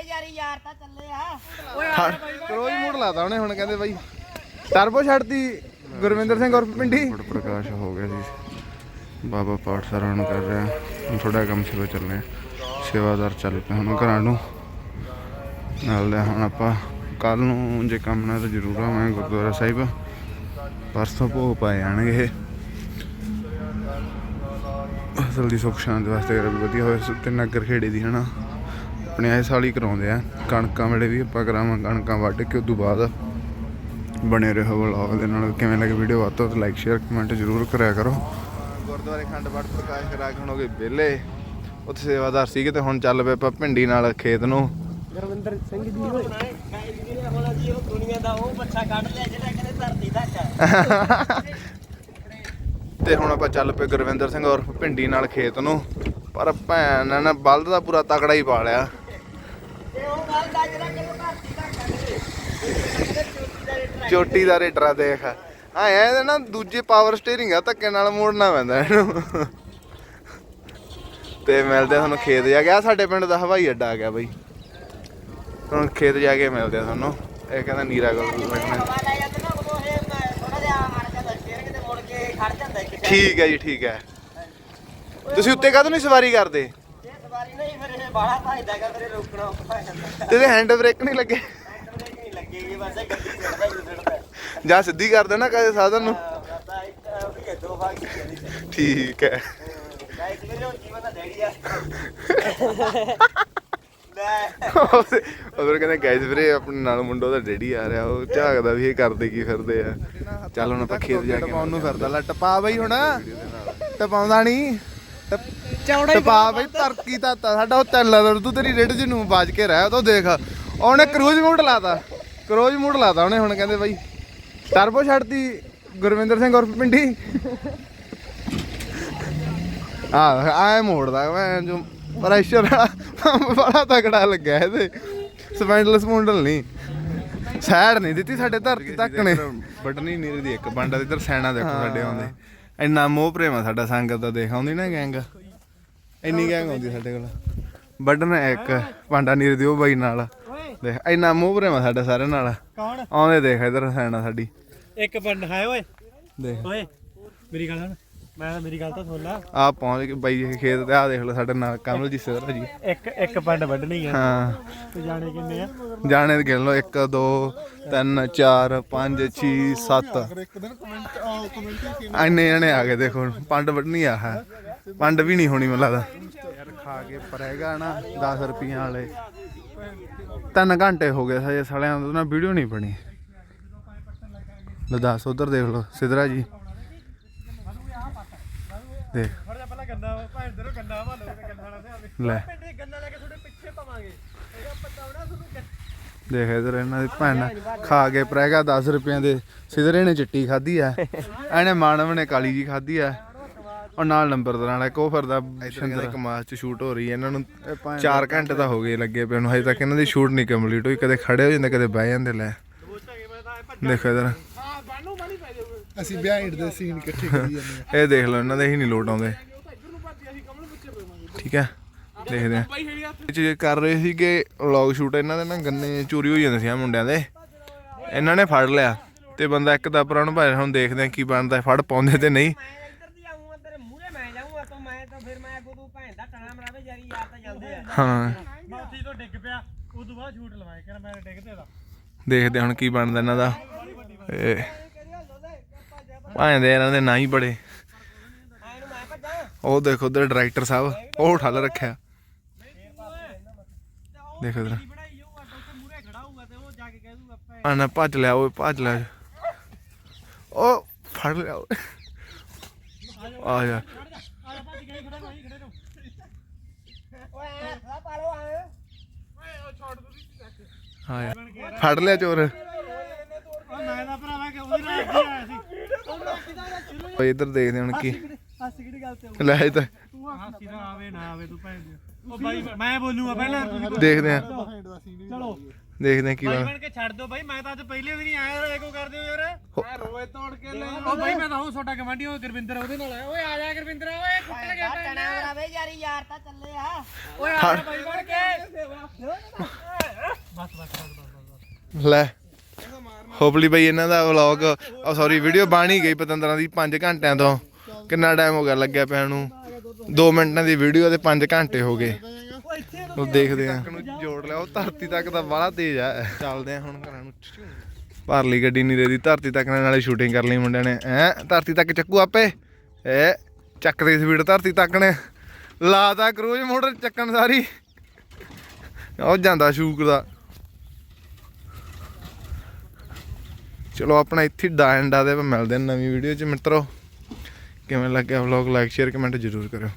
ਮਰਾਵੇ ਯਾਰੀ ਯਾਰ ਤਾਂ ਚੱਲੇ ਆ। ਕਰੋਜ ਮੋੜ ਲਾਤਾ ਉਹਨੇ ਹੁਣ ਕਹਿੰਦੇ ਬਾਈ। ਟਰਬੋ ਛੱਡਤੀ ਗੁਰਵਿੰਦਰ ਸਿੰਘ ਉਰਫ ਪਿੰਡੀ। ਪ੍ਰਕਾਸ਼ ਹੋ ਗਿਆ ਜੀ। ਬਾਬਾ ਪਾਠ ਸਰਾਣ ਕਰ ਰਿਹਾ। ਹੁਣ ਥੋੜਾ ਕੰਮ ਸੇਵਾ ਚੱਲ ਰਿਹਾ ਸੇਵਾਦਾਰ ਚੱਲ ਪਏ ਹੁਣ ਘਰਾਂ ਨੂੰ। ਨਾਲ ਦੇ ਹੁਣ ਆਪਾਂ ਕੱਲ ਨੂੰ ਜੇ ਕੰਮ ਨਾ ਤਾਂ ਜ਼ਰੂਰ ਆਵਾਂਗੇ ਗੁਰਦੁਆਰਾ ਸਾਹਿਬ। ਪਰਸੋਂ ਭੋਗ ਪਾਏ ਜਾਣਗੇ ਅਸਲ ਦੀ ਸੁੱਖ ਸ਼ਾਂਤੀ ਵਾਸਤੇ ਕਰ ਵੀ ਵਧੀਆ ਹੋਵੇ ਤੇ ਨਗਰ ਖੇੜੇ ਦੀ ਹਨਾ। ਆਪਣੇ ਇਹ ਸਾਲ ਹੀ ਕਰਾਉਂਦੇ ਆ। ਕਣਕਾਂ ਵੇਲੇ ਵੀ ਆਪਾਂ ਕਰਾਵਾਂ ਕਣਕਾਂ ਵੱਢ ਕੇ ਉਦੋਂ ਬਾਅਦ ਬਣੇ ਰਹੋ ਵਲੌਗ ਦੇ ਨਾਲ। ਕਿਵੇਂ ਲੱਗੇ ਵੀਡੀਓ ਆਤੋ ਤੇ ਲਾਈਕ ਸ਼ੇਅਰ ਕਮੈਂਟ ਜ਼ਰੂਰ ਕਰਿਆ ਕਰੋ। ਗੁਰਦੁਆਰੇ ਖੰਡ ਪਾਠ ਪ੍ਰਕਾਸ਼ ਕਰਾ ਕੇ ਹੁਣ ਹੋ ਗਏ ਵਿਹਲੇ। ਉੱਥੇ ਸੇਵਾਦਾਰ ਸੀਗੇ ਤੇ ਹੁਣ ਚੱਲ ਪਏ ਆਪਾਂ ਭਿੰਡੀ ਨਾਲ ਖੇਤ ਨੂੰ। ਗੁਰਵਿੰਦਰ ਸਿੰਘ ਜੀ ਹੋਏ। ਹੁਣ ਜੀ ਉਹ ਦੁਨੀਆ ਦਾ ਉਹ ਬੱਚਾ ਕੱਢ ਲਿਆ ਜਿਹੜਾ ਕਹਿੰਦੇ ਧਰਤੀ ਦਾ ਤੇ ਹੁਣ ਆਪਾਂ ਚੱਲ ਪਏ ਗੁਰਵਿੰਦਰ ਸਿੰਘ ਔਰ ਭਿੰਡੀ ਨਾਲ ਖੇਤ ਨੂੰ। ਪਰ ਭੈਣ ਨੇ ਨਾ ਬਲਦ ਦਾ ਪੂਰਾ ਤਕੜਾ ਹੀ ਪਾ ਲਿਆ। ਤੇ ਉਹ ਗੱਲ ਦਾ ਜਿਹੜਾ ਕਹਿੰਦੇ ਦਾ ਦੇ ਚੋਟੀ ਦਾ ਰੇਟਰਾ ਦੇਖ। ਹਾਂ ਇਹਦੇ ਨਾ ਦੂਜੇ ਪਾਵਰ ਸਟੀਅਰਿੰਗ ਆ ਧੱਕੇ ਨਾਲ ਮੋੜਨਾ ਪੈਂਦਾ ਇਹਨੂੰ। ਤੇ ਮਿਲਦੇ ਤੁਹਾਨੂੰ ਖੇਤ ਜਾ ਕੇ। ਆ ਸਾਡੇ ਪਿੰਡ ਦਾ ਹਵਾਈ ਅੱਡਾ ਆ ਗਿਆ ਬਈ। ਹੁਣ ਖੇਤ ਜਾ ਕੇ ਮਿਲਦੇ ਆ ਤੁਹਾਨੂੰ। ਇਹ ਕਹਿੰਦਾ ਨੀਰਾ ਕੋਲ ਇਹ ਠੀਕ ਹੈ ਜੀ ਠੀਕ ਹੈ ਤੁਸੀਂ ਉੱਤੇ ਕਾਹਤੋਂ ਨਹੀਂ ਸਵਾਰੀ ਕਰਦੇ? ਇਹ ਸਵਾਰੀ ਨਹੀਂ ਫਿਰ ਇਹ ਬਾਹਲਾ ਭਜਦਾ ਹੈਗਾ ਫਿਰ ਇਹ ਰੋਕਣਾ ਔਖਾ ਹੋ ਜਾਂਦਾ ਤੇ ਇਹਦੇ ਹੈਂਡ ਬ੍ਰੇਕ ਨਹੀਂ ਲੱਗੇ? ਹੈਂਡ ਬ੍ਰੇਕ ਨਹੀਂ ਲੱਗੇਗੀ ਬਸ ਇਹ ਗੱਡੀ ਚੜਦਾ ਹੀ ਚੜਦਾ ਜਾਂ ਸਿੱਧੀ ਕਰ ਦੇਣਾ ਕਦੇ ਸਾਧਨ ਨੂੰ? ਇੱਕ ਉਹ ਦੋ ਭਾਗ ਠੀਕ ਹੈ। ਗਾਇਸ ਮੇਰੇ ਉਹ ਜੀਵਨ ਦਾ ਡੈਡੀ ਆ। ਲੈ। ਉਧਰ ਕਹਿੰਦੇ ਗਾਇਸ ਵੀਰੇ ਆਪਣੇ ਨਾਲ ਮੁੰਡਾ ਉਹਦਾ ਡੈਡੀ ਆ ਰਿਹਾ ਉਹ ਝਾਕਦਾ ਵੀ ਇਹ ਕਰਦੇ ਕੀ ਫਿਰਦੇ ਆ। ਚੱਲ ਹੁਣ ਆਪਾਂ ਖੇਤ ਜਾ ਕੇ ਟਪਾਉਣ ਨੂੰ ਫਿਰਦਾ ਲੈ ਟਪਾ ਬਈ ਹੁਣ। ਟਪਾਉਂਦਾ ਨਹੀਂ। ਚੌੜਾ ਟਪਾ ਬਈ ਤਰਕੀ ਤਾਤਾ ਸਾਡਾ ਉਹ ਚੱਲ ਤੂੰ ਤੇਰੀ ਰੇਡ ਚ ਨੂੰ ਬਾਜ ਕੇ ਰਹਿ ਉਹ ਤੋਂ ਦੇਖ। ਉਹਨੇ ਕਰੂਜ਼ ਮੋਡ ਲਾਤਾ। ਕਰੂਜ਼ ਮੋਡ ਲਾਤਾ ਉਹਨੇ ਹੁਣ ਕਹਿੰਦੇ ਬਈ ਟਰਬੋ ਛੱਡਤੀ ਗੁਰਵਿੰਦਰ ਸਿੰਘ ਉਰਫ ਪਿੰਡੀ। ਆ ਆਏ ਮੋੜਦਾ ਮੈਂ ਜੋ ਪ੍ਰੈਸ਼ਰ ਬੜਾ ਤਕੜਾ ਲੱਗਾ ਇਹਦੇ। ਸਪੈਂਡਲ ਸਮੂੰਡਲ ਨਹੀਂ ਸਾਈਡ ਨਹੀਂ ਦਿੱਤੀ ਸਾਡੇ ਧਰਤੀ ਤੱਕ ਨੇ। ਬਟਨੀ ਨੀਰੇ ਦੀ ਇੱਕ ਬੰਡਾ ਤੇ ਇਧਰ ਸੈਨਾ ਦੇਖੋ ਸਾਡੇ ਆਉਂਦੇ। ਇੰਨਾ ਮੋਹ ਪ੍ਰੇਮ ਆ ਸਾਡਾ ਸੰਗਤ ਦਾ ਦੇਖ ਆਉਂਦੀ ਨਾ ਗੈਂਗ। ਇੰਨੀ ਗੈਂਗ ਆਉਂਦੀ ਸਾਡੇ ਕੋਲ। ਬਟਨ ਇੱਕ ਪਾਂਡਾ ਨੀਰੇ ਦੀ ਉਹ ਬਾਈ ਨਾਲ। ਦੇਖ ਇੰਨਾ ਮੋਹ ਪ੍ਰੇਮ ਆ ਸਾਡਾ ਸਾਰਿਆਂ ਨਾਲ। ਕੌਣ? ਆਉਂਦੇ ਦੇਖ ਇਧਰ ਸੈਨਾ ਸਾਡੀ। ਇੱਕ ਪਿੰਡ ਹੈ ਓਏ। ਦੇਖ। ਓਏ ਮੇਰੀ ਗੱਲ ਸੁਣ। ਮੈਂ ਮੇਰੀ ਗੱਲ ਤਾਂ ਸੁਣ ਲਾ। ਆ ਪਹੁੰਚ ਕੇ ਬਾਈ ਇਹ ਖੇਤ ਤੇ ਆ ਦੇਖ ਲਓ ਸਾਡੇ ਨਾਲ ਕਮਲ ਜੀ ਸਿਰ ਜੀ ਇੱਕ ਇੱਕ ਪਿੰਡ ਵੱਢਣੀ ਆ। ਹਾਂ। ਤੇ ਜਾਣੇ ਕਿੰਨੇ ਆ? ਜਾਣੇ ਤੇ ਗਿਣ ਲਓ 1 2 3 4 5 6 7 ਇੱਕ ਦਿਨ ਕਮੈਂਟ ਕਮੈਂਟ ਇੰਨੇ ਜਣੇ ਆ ਗਏ ਦੇਖੋ ਪੰਡ ਵੱਢਣੀ ਆ ਹੈ। ਪੰਡ ਵੀ ਨਹੀਂ ਹੋਣੀ ਮੈਨੂੰ ਲੱਗਦਾ। ਯਾਰ ਖਾ ਕੇ ਪਰੇਗਾ ਨਾ 10 ਰੁਪਈਆਂ ਵਾਲੇ। ਤਿੰਨ ਘੰਟੇ ਹੋ ਗਏ ਸਜੇ ਸਾਲਿਆਂ ਤੋਂ ਨਾ ਵੀਡੀਓ ਨਹੀਂ ਬਣੀ। ਲੈ ਦੱਸ ਉਧਰ ਦੇਖ ਲਓ ਸਿਧਰਾ ਜੀ। ਦੇਖ। ਫੜ ਜਾ ਪਹਿਲਾਂ ਗੰਨਾ ਭਾਂ ਤੇਰੋ ਗੰਨਾ ਵਾ ਲੋਕ ਗੰਨਾ ਨਾ ਆਵੇ ਲੈ। ਪਿੰਡੇ ਗੰਨਾ ਲੈ ਕੇ ਤੁਹਾਡੇ ਪਿੱਛੇ ਪਾਵਾਂਗੇ। ਇਹਦਾ ਪਤਾ ਹੋਣਾ ਤੁਹਾਨੂੰ ਦੇਖ ਇਧਰ ਇਹਨਾਂ ਦੀ ਭੈਣ ਖਾ ਕੇ ਪ੍ਰੈਗਾ 10 ਰੁਪਈਆਂ ਦੇ ਸਿਧਰੇ ਨੇ ਚਿੱਟੀ ਖਾਧੀ ਆ। ਇਹਨੇ ਮਾਨਵ ਨੇ ਕਾਲੀ ਜੀ ਖਾਧੀ ਆ। ਔਰ ਨਾਲ ਨੰਬਰਦਾਰ ਇੱਕ ਉਹ ਫਿਰਦਾ ਸ਼ੰਦਰ। ਕਮਾਸ ਚ ਸ਼ੂਟ ਹੋ ਰਹੀ ਹੈ ਇਹਨਾਂ ਨੂੰ 4 ਘੰਟੇ ਤਾਂ ਹੋ ਗਏ ਲੱਗੇ ਪਏ ਨੂੰ ਹਜੇ ਤੱਕ ਇਹਨਾਂ ਦੀ ਸ਼ੂਟ ਨਹੀਂ ਕੰਪਲੀਟ ਹੋਈ ਕਦੇ ਖੜੇ ਹੋ ਜਾਂਦੇ ਕਦੇ ਬਹਿ ਜਾਂਦੇ ਲੈ। ਦੇਖੋ ਇਧਰ। ਅਸੀਂ ਬਿਹਾਈਂਡ ਦੇ ਸੀਨ ਇਕੱਠੇ ਕਰੀ ਜਾਂਦੇ ਇਹ ਦੇਖ ਲਓ, ਇਹਨਾਂ ਦੇ ਹੀ ਨਹੀਂ ਲੋਟ ਆਉਂਦੇ। ਠੀਕ ਹੈ? ਦੇਖਦੇ ਆ ਇਹ ਚੀਜ਼ ਕਰ ਰਹੇ ਸੀ ਕਿ ਵਲੌਗ ਸ਼ੂਟ ਇਹਨਾਂ ਦੇ ਨਾ ਗੰਨੇ ਚੋਰੀ ਹੋ ਜਾਂਦੇ ਸੀ ਆ ਮੁੰਡਿਆਂ ਦੇ। ਇਹਨਾਂ ਨੇ ਫੜ ਲਿਆ ਤੇ ਬੰਦਾ ਇੱਕ ਦਾ ਪੁਰਾਣ ਭਾਈ, ਹੁਣ ਦੇਖਦੇ ਆ ਕੀ ਬਣਦਾ, ਫੜ ਪਾਉਂਦੇ ਤੇ ਨਹੀਂ। ਹਾਂ। ਮੈਂ ਉੱਥੇ ਤੋਂ ਡਿੱਗ ਪਿਆ ਉਦੋਂ ਬਾਅਦ ਝੂਟ ਲਵਾਏ ਕਹਿੰਦਾ ਮੈਂ ਡਿੱਗ ਦਾ ਦੇਖਦੇ ਹੁਣ ਕੀ ਬਣਦਾ ਇਹਨਾਂ ਦਾ। ਇਹ ਭਾਂ ਦੇ ਇਹਨਾਂ ਦੇ ਨਾਂ ਹੀ ਬੜੇ। ਉਹ ਦੇਖੋ ਉਧਰ ਡਾਇਰੈਕਟਰ ਸਾਹਿਬ, ਉਹ ਠੱਲ ਰੱਖਿਆ। ਦੇਖੋ ਉਧਰ ਆਣਾ ਭੱਜ ਲਿਆ, ਓਏ ਭੱਜ ਲਿਆ। ਉਹ ਫੜ ਲਿਆ। ਆ ਜਾ। ਆ ਫੜ ਲਿਆ ਚੋਰ। ਮੈਂ ਤਾਂ ਭਰਾਵਾ ਕਿ ਉਹਦੇ ਨਾਲ ਅੱਗੇ ਆਇਆ ਸੀ? ਓਏ ਇੱਧਰ ਦੇਖਦੇ ਹੁਣ ਕੀ। ਹੱਸ ਕਿਹੜੀ ਗੱਲ ਤੇ ਲੈ ਇਹ ਤਾਂ ਹਾਸੀ ਨਾ ਆਵੇ ਨਾ ਆਵੇ ਤੂੰ ਭੈਣ ਦੀ ਉਹ ਬਾਈ ਮੈਂ ਬੋਲੂਗਾ ਪਹਿਲਾਂ? ਤੁਸੀਂ ਦੇਖਦੇ ਆ ਚਲੋ। ਦੇਖਦੇ ਆ ਕੀ ਬਾਈ ਬਣ ਕੇ ਛੱਡ ਦਿਓ ਬਾਈ ਮੈਂ ਤਾਂ ਅੱਜ ਪਹਿਲੇ ਵੀ ਨਹੀਂ ਆਇਆ ਯਾਰ ਇਹੋ ਕਰਦੇ ਹੋ ਯਾਰ। ਮੈਂ ਰੋਏ ਤੋੜ ਕੇ ਲੈ ਉਹ ਬਾਈ ਮੈਂ ਤਾਂ ਉਹ ਛੋਟਾ ਗਵਾਂਢੀ ਉਹ ਗੁਰਵਿੰਦਰ ਉਹਦੇ ਨਾਲ ਆਇਆ। ਓਏ ਆ ਜਾ ਗੁਰਵਿੰਦਰ ਓਏ ਕੁੱਟਣ ਗਿਆ ਟਣਾ ਮਰਾਵੇ ਯਾਰੀ ਯਾਰ ਤਾਂ ਚੱਲੇ ਆ। ਓਏ ਆ ਜਾ ਬਾਈ ਬਣ ਕੇ। ਬਸ ਬਸ ਬਸ ਬਸ। ਲੈ। ਹੋਪਲੀ ਬਈ ਇਹਨਾਂ ਦਾ ਵਲੌਗ ਆ ਸੌਰੀ ਵੀਡੀਓ ਬਣ ਹੀ ਗਈ ਪਤੰਦਰਾਂ ਦੀ 5 ਘੰਟਿਆਂ ਤੋਂ। ਕਿੰਨਾ ਟਾਈਮ ਹੋ ਗਿਆ ਲੱਗਿਆ ਪਿਆ ਨੂੰ? 2 ਮਿੰਟਾਂ ਦੀ ਵੀਡੀਓ ਤੇ 5 ਘੰਟੇ ਹੋ ਗਏ। ਉਹ ਦੇਖਦੇ ਆ ਨੂੰ ਜੋੜ ਲਿਆ ਉਹ ਧਰਤੀ ਤੱਕ ਤਾਂ ਬੜਾ ਤੇਜ਼ ਆ। ਚੱਲਦੇ ਆ ਹੁਣ ਘਰਾਂ ਨੂੰ। ਭਰ ਲਈ ਗੱਡੀ ਨਹੀਂ ਦੇਦੀ ਧਰਤੀ ਤੱਕ ਨਾਲੇ ਸ਼ੂਟਿੰਗ ਕਰ ਲਈ ਮੁੰਡਿਆਂ ਨੇ। ਐ ਧਰਤੀ ਤੱਕ ਚੱਕੂ ਆਪੇ? ਐ ਚੱਕਦੇ ਸਪੀਡ ਧਰਤੀ ਤੱਕ ਨੇ। ਲਾਤਾ ਕਰੂਜ਼ ਮੋਟਰ ਚੱਕਣ ਸਾਰੀ। ਉਹ ਜਾਂਦਾ ਸ਼ੂਕ ਦਾ। ਚਲੋ ਆਪਣਾ ਇੱਥੇ ਡਾ ਐਂਡ ਆ ਦੇ ਮਿਲਦੇ ਹਾਂ ਨਵੀਂ ਵੀਡੀਓ 'ਚ ਮਿੱਤਰੋ। ਕਿਵੇਂ ਲੱਗਿਆ ਵਲੌਗ ਲਾਈਕ ਸ਼ੇਅਰ ਕਮੈਂਟ ਜ਼ਰੂਰ ਕਰਿਓ।